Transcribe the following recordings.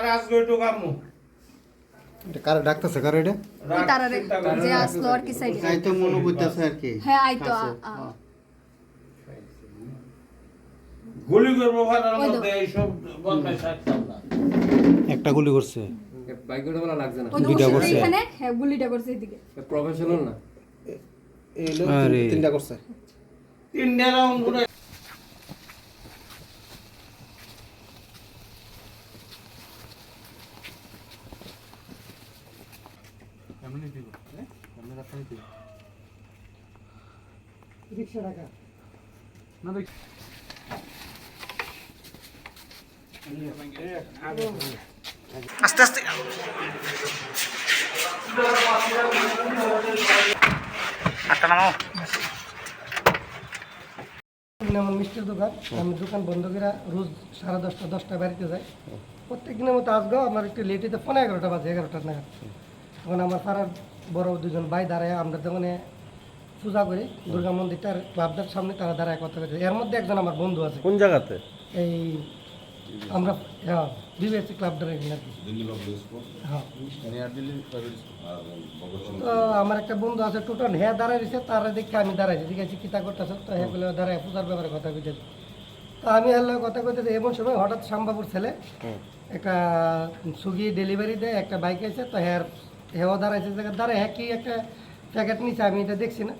তারা আজকে একটু কামু এটা কারে ডাকতেছে কারে এটা? ওই তারারে যে আসলো আর কি সাইডে। তাই তো মনে করতেছে আর কি। হ্যাঁ গুলি করব বদমাইশ থাকতাম না। একটা গুলি করছে। বাইক ওটা বলা লাগছে না। দুইটা করছে? এখানে হ্যাঁ গুলিটা করছে এদিকে। প্রফেশনাল না? আরে। তিনটা করছে। তিনটে রাউন্ড করে আস্তে আস্তে আটটা নামাও আমার মিষ্টির দোকান আমি দোকান বন্ধ করে রোজ সাড়ে দশটা দশটা বাড়িতে যাই প্রত্যেক দিনের মতো আসবেও আমার একটু লেটিতে ফোন এগারোটা বাজে এগারোটা নাগাদ তখন আমার পাড়ার বড় দুজন ভাই দাঁড়ায় আমরা দোকানে পূজা করি। দুর্গা মন্দিরটার ক্লাবটার সামনে তারা দাঁড়ায় কথা বলছে এর মধ্যে একজন আমার বন্ধু আছে। কোন জায়গাতে? এই আমরা হ্যাঁ বিবিএসসি ক্লাবটার এখানে আর কি। হ্যাঁ। তো আমার একটা বন্ধু আছে টোটাল হ্যাঁ দাঁড়ায় রয়েছে তারা দেখে আমি দাঁড়াইছি ঠিক আছে কিতা করতেছে? তো হ্যাঁ বলে দাঁড়ায় পূজার ব্যাপারে কথা কইতে তো আমি হলো কথা কইতেছি এমন সময় হঠাৎ শ্যামবাবুর ছেলে একটা সুগি ডেলিভারি দেয় একটা বাইক আছে তো হ্যাঁ হ্যাঁ দাঁড়াইছে জায়গা দাঁড়ায় হ্যাঁ কি একটা প্যাকেট নিছে আমি এটা দেখছি না।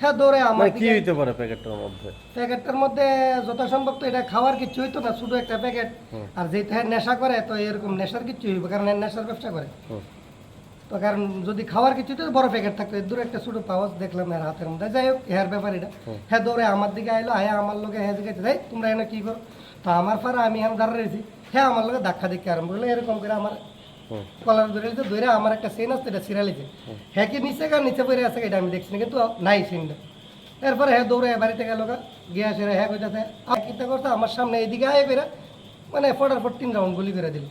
হ্যাঁ দৌড়ে আমার মানে কি হইতে পারে প্যাকেটটার মধ্যে? প্যাকেটটার মধ্যে যথাসম্ভব তো এটা খাওয়ার কিছু হইতো না শুধু একটা প্যাকেট। আর যেটা হ্যাঁ নেশা করে তো এরকম নেশার কিছু হইবে কারণ নেশার ব্যবসা করে। তো কারণ যদি খাওয়ার কিছু তো বড় প্যাকেট থাকতো। দূরে একটা ছোটো পাওয়াজ দেখলাম এর হাতের মধ্যে। যাই হোক হেয়ার ব্যাপার এটা। হ্যাঁ দৌড়ে আমার দিকে আইলো হ্যাঁ আমার লোকে হ্যাঁ যাই তোমরা এনে কি করো? তো আমার ফারা আমি এখন দাঁড়িয়ে রয়েছি। হ্যাঁ আমার লোকে ধাক্কা দিকে আরম্ভ করল এরকম করে আমার। ধরে ধরে আমার একটা আসছে এটা হ্যাঁ কি নিচে নিচে পড়ে আছে এটা আমি দেখছি কিন্তু নাই এরপরে হ্যাঁ দৌড়ে বাড়িতে গেল গিয়ে আসে হ্যাঁ কিতা করতে আমার সামনে আয় মানে ফট তিন রাউন্ড গুলি করে দিল।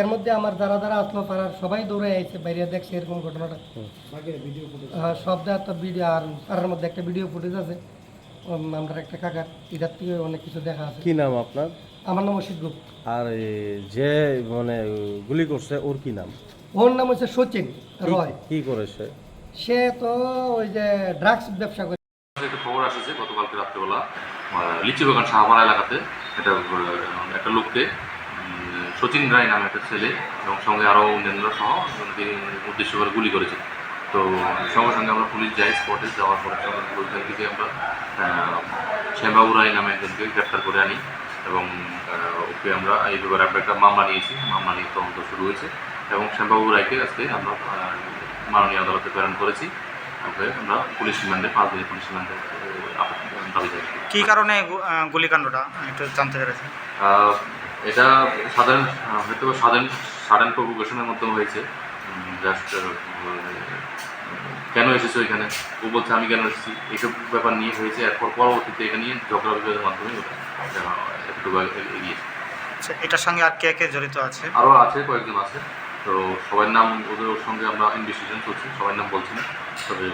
এর মধ্যে আমার যারা যারা আসলো পাড়ার সবাই দৌড়ে আইছে বাইরে দেখছে এরকম ঘটনাটা। হ্যাঁ, সব তো ভিডিও আর পাড়ার মধ্যে একটা ভিডিও ফুটেজ আছে। আমরা একটা কাকার এটার থেকে অনেক কিছু দেখা আছে। কি নাম আপনার? আমার নাম অসিত গুপ্ত। আর এই যে মানে গুলি করছে ওর কি নাম? ওর নাম হচ্ছে সচিন রয়। কি করেছে? সে তো ওই যে ড্রাগস ব্যবসা করে। একটা খবর আসছে গতকালকে রাত্রেবেলা লিচু বাগান শাহপাড়া এলাকাতে। একটা একটা লোককে সচিন রায় নামে একটা ছেলে এবং সঙ্গে আরও অন্যান্য সহ তিনি উদ্দেশ্য করে গুলি করেছে তো সঙ্গে সঙ্গে আমরা পুলিশ যাই স্পটে যাওয়ার পরে ওইখান থেকে আমরা শ্যামবাবু রায় নামে একজনকে গ্রেপ্তার করে আনি। এবং ওকে আমরা এই ব্যাপারে আমরা একটা মামলা নিয়েছি। মামলা নিয়ে তদন্ত শুরু হয়েছে। এবং শ্যামবাবু রায়কে আজকে আমরা মাননীয় আদালতে প্রেরণ করেছি। ওকে আমরা পুলিশ রিমান্ডে পাঁচ দিনের পুলিশ রিমান্ডে দাবি জানাই। কি কারণে গুলিকাণ্ডটা? একটু জানতে পেরেছি এটা সাধারণ হয়তো সাধারণ সাধারণ প্রভোকেশনের মাধ্যমে হয়েছে। জাস্ট কেন এসেছ এখানে? ও বলছে আমি কেন এসেছি? এইসব ব্যাপার নিয়ে হয়েছে। এরপর পরবর্তীতে এটা নিয়ে ঝগড়া বিবাদের মাধ্যমে আহ, এগিয়েছে আচ্ছা এটার সঙ্গে আর কে কে জড়িত আছে? আরও আছে কয়েকজন আছে। তো সবার নাম ওদের সঙ্গে আমরা ইনভেস্টিগেশন করছি সবার নাম বলছি না। তবে